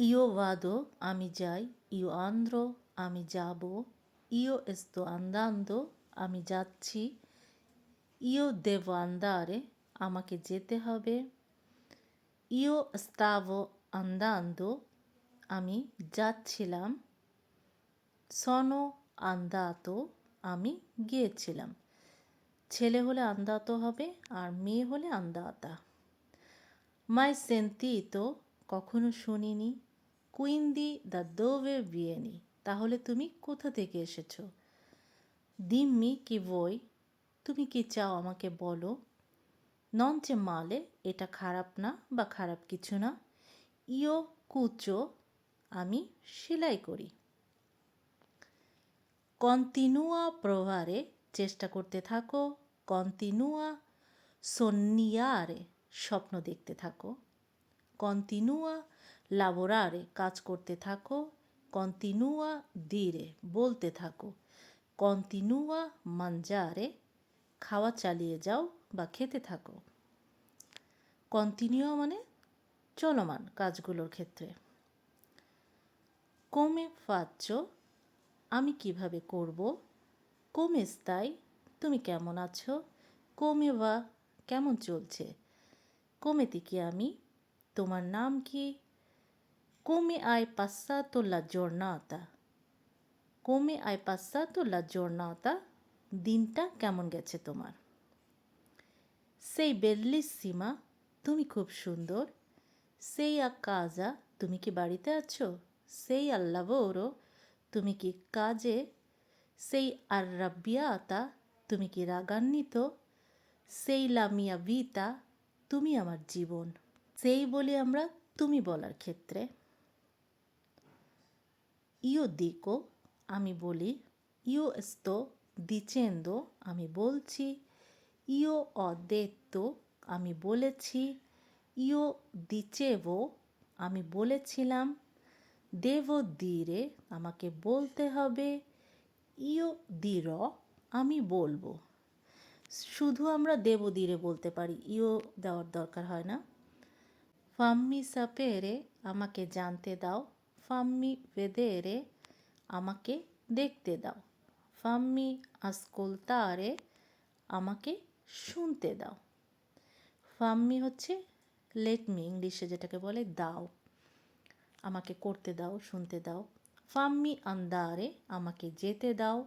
Io vado, আমি যাই। Io André আমি যাব। Io sto andando, আমি যাচ্ছি। Io দেব আন্দারে আমাকে যেতে হবে। Io stavo andando, আমি যাচ্ছিলাম। sono andato, আমি গিয়েছিলাম। ছেলে হলে আন্দাতো হবে আর মেয়ে হলে আন্দাতা। মাই সেন্তি তো কখনো শুনিনি। কুইন্দি দ্য দোভে বিয়েনি তাহলে তুমি কোথা থেকে এসেছ? দিম্মি কি বই তুমি কি চাও আমাকে বলো? নন চে মালে এটা খারাপ না বা খারাপ কিছু না। ইও কুচো আমি সেলাই করি। কন্টিনুয়া প্রভারে চেষ্টা করতে থাকো। কন্টিনুয়া সন্নিয়ারে স্বপ্ন দেখতে থাকো। কন্টিনুয়া লাবোরারে কাজ করতে থাকো কন্টিনুয়া দিরে বলতে থাকো কন্টিনুয়া মানজারে খাওয়া চালিয়ে যাও বা খেতে থাকো কন্টিনিউ মানে চলমান কাজগুলোর ক্ষেত্রে। কোমে ফাচ্ছ আমি কীভাবে করব? কোমে স্তাই তুমি কেমন আছো? কোমে বা কেমন চলছে? কোমেতে কি আমি তোমার নাম কি? কোমে আয় passato la giornata কোমে আয় passato la giornata দিনটা কেমন গেছে তোমার? সেই বেল্লিস সীমা তুমি খুব সুন্দর। সেই আকাজা তুমি কি বাড়িতে আছো? সেই আল্লাভোরো তুমি কি কাজে? সেই আর্রাবিয়াতা তুমি কি রাগান্বিত? সেই লামিয়া ভিতা তুমি আমার জীবন। সেই বলি আমরা, তুমি বলার ক্ষেত্রে। ইও দিকো, আমি বলি, ইও এস্তো, দিচেন্দো, আমি বলছি, ইও অদেত্তো, আমি বলেছি, ইও দিচেভো আমি বলেছিলাম, দেব দিরে আমাকে বলতে হবে, ইও দির, আমি বলব। শুধু আমরা দেব দিরে বলতে পারি, ইও দেওয়ার দরকার হয় না। ফাম্মি সাপেরে আমাকে জানতে দাও, ফাম্মি ভেদেরে আমাকে দেখতে দাও, ফাম্মি আস্কোলতারে আমাকে শুনতে দাও। ফাম্মি হচ্ছে লেট মি ইংলিশে যেটাকে বলে, দাও। আমাকে করতে দাও, শুনতে দাও। ফাম্মি আন্দারে আমাকে যেতে দাও।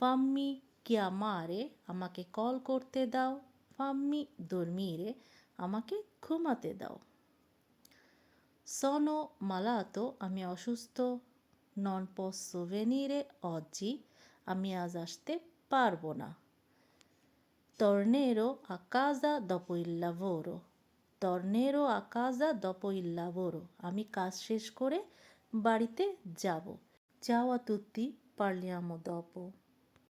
ফাম্মি কিয়ামারে আমাকে কল করতে দাও। ফাম্মি দর্মিরে আমাকে ঘুমাতে দাও। সনো মালাতো আমি অসুস্থ নন পোভেনিরে অজি আমি আজ আসতে পারব না তর্নেরো আকাজা দপ ইল্লা বোরো তর্নেরো আকাজা দপ ইল্লা বোরো আমি কাজ শেষ করে বাড়িতে যাব যাওয়া তুতি পারলি আমো দপ